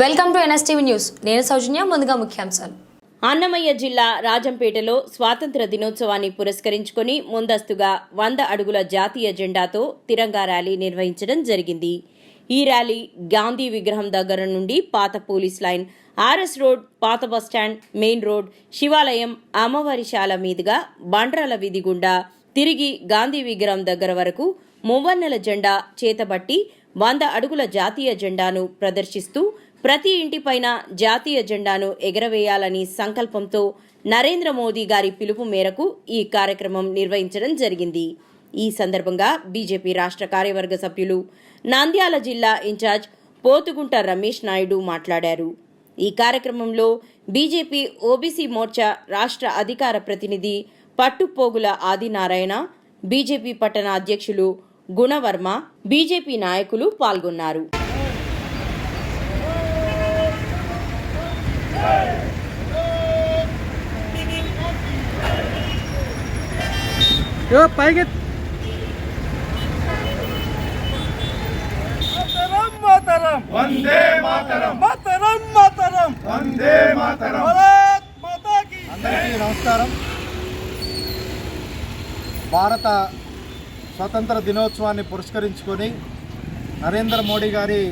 Welcome to NSTV news. నేను సౌజన్య ముందుగా ముఖ్యాంశాలు. అన్నమయ్య జిల్లా రాజంపేటలో స్వాతంత్ర దినోత్సవాన్ని పురస్కరించుకొని ముందస్తుగా వంద అడుగుల జాతీయ జెండాతో తిరంగా ర్యాలీ నిర్వహించడం జరిగింది. ఈ ర్యాలీ గాంధీ విగ్రహం దగ్గర నుండి పాత పోలీస్ లైన్ ఆర్ఎస్ రోడ్ పాత బస్టాండ్ మెయిన్ రోడ్ శివాలయం అమ్మవారిశాల మీదుగా బండ్రాల వీధి గుండా తిరిగి గాంధీ విగ్రహం దగ్గర వరకు మువ్వన్నెల జెండా చేతబట్టి వంద అడుగుల జాతీయ జెండాను ప్రదర్శిస్తూ ప్రతి ఇంటిపైన జాతీయ జెండాను ఎగరవేయాలని సంకల్పంతో నరేంద్ర మోదీ గారి పిలుపు మేరకు ఈ కార్యక్రమం నిర్వహించడం జరిగింది. ఈ సందర్భంగా బీజేపీ రాష్ట్ర కార్యవర్గ సభ్యులు నంద్యాల జిల్లా ఇన్ఛార్జ్ పోతుగుంట రమేష్ నాయుడు మాట్లాడారు. ఈ కార్యక్రమంలో బీజేపీ ఓబీసీ మోర్చా రాష్ట్ర అధికార ప్రతినిధి పట్టుపోగుల ఆదినారాయణ బీజేపీ పట్టణ అధ్యక్షులు గుణవర్మ బీజేపీ నాయకులు పాల్గొన్నారు. పైకి. మాతరం మాతరం. వందే మాతరం. మాతరం మాతరం. వందే మాతరం. భారత్ మాతా కీ అందరికీ నమస్కారం. భారత స్వతంత్ర దినోత్సవాన్ని పురస్కరించుకొని నరేంద్ర మోడీ గారి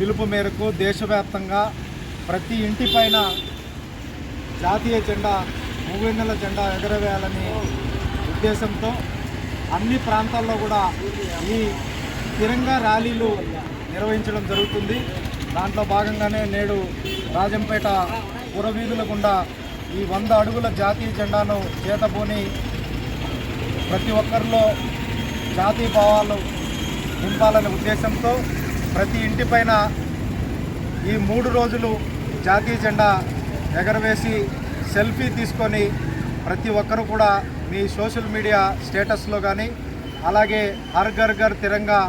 పిలుపు మేరకు దేశవ్యాప్తంగా ప్రతి ఇంటి పైన జాతీయ జెండా మూవెన్నెల జెండా ఎగరవేయాలని ఉద్దేశంతో అన్ని ప్రాంతాల్లో కూడా ఈ తిరంగా ర్యాలీలు నిర్వహించడం జరుగుతుంది. దాంట్లో భాగంగానే నేడు రాజంపేట పురవీధుల గుండా ఈ వంద అడుగుల జాతీయ జెండాను చేతబోని ప్రతి ఒక్కరిలో జాతీయ భావాలు నింపాలనే ఉద్దేశంతో ప్రతి ఇంటిపైన ఈ మూడు రోజులు జాతీయ జెండా ఎగరవేసి సెల్ఫీ తీసుకొని ప్రతి ఒక్కరు కూడా మీ సోషల్ మీడియా స్టేటస్లో కానీ అలాగే హర్ ఘర్ ఘర్ తిరంగా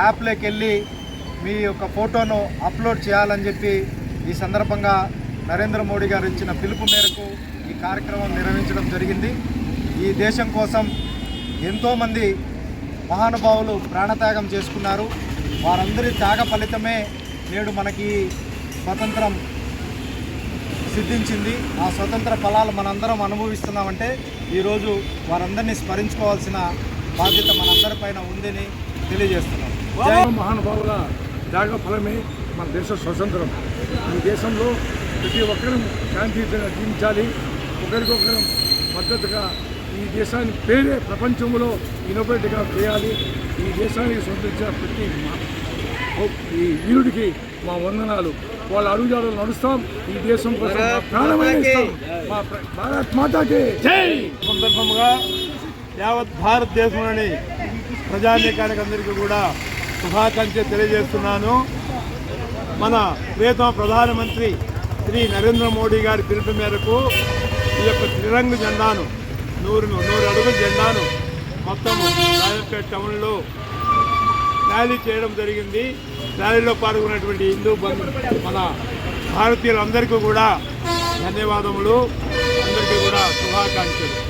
యాప్లోకి వెళ్ళి మీ యొక్క ఫోటోను అప్లోడ్ చేయాలని చెప్పి ఈ సందర్భంగా నరేంద్ర మోడీ గారు ఇచ్చిన పిలుపు మేరకు ఈ కార్యక్రమం నిర్వహించడం జరిగింది. ఈ దేశం కోసం ఎంతోమంది మహానుభావులు ప్రాణత్యాగం చేసుకున్నారు. వారందరి త్యాగ ఫలితమే నేడు మనకి స్వతంత్రం సిద్ధించింది. ఆ స్వతంత్ర ఫలాలు మనందరం అనుభవిస్తున్నామంటే ఈరోజు వారందరినీ స్మరించుకోవాల్సిన బాధ్యత మనందరిపైన ఉందని తెలియజేస్తున్నాం. మహానుభావుల త్యాగ ఫలమే మన దేశ స్వతంత్రం. ఈ దేశంలో ప్రతి ఒక్కరూ శాంతియుతంగా జీవించాలి. ఒకరికొకరు మద్దతుగా ఈ దేశాన్ని పేరే ప్రపంచంలో ఇన్నోవేటివ్గా చేయాలి. ఈ దేశానికి సొంతించిన ప్రతి ఈ వీరుడికి మా వందనాలు. వాళ్ళ అడుగుజాడలు నడుస్తాం. ఈ దేశం కోసం ప్రాణమైన మా భారత్ మాతాకి. సందర్భంగా యావత్ భారతదేశంలోని ప్రజానీకానికి అందరికీ కూడా శుభాకాంక్షలు తెలియజేస్తున్నాను. మన ప్రియతమ ప్రధానమంత్రి శ్రీ నరేంద్ర మోడీ గారి పిలుపు మేరకు ఈ యొక్క త్రిరంగు జెండాను నూరు నూరు అడుగుల జెండాను మొత్తం రాజంపేట టౌన్లో ర్యాలీ చేయడం జరిగింది. ర్యాలీలో పాల్గొన్నటువంటి హిందూ బంధు మన భారతీయులందరికీ కూడా ధన్యవాదములు. అందరికీ కూడా శుభాకాంక్షలు.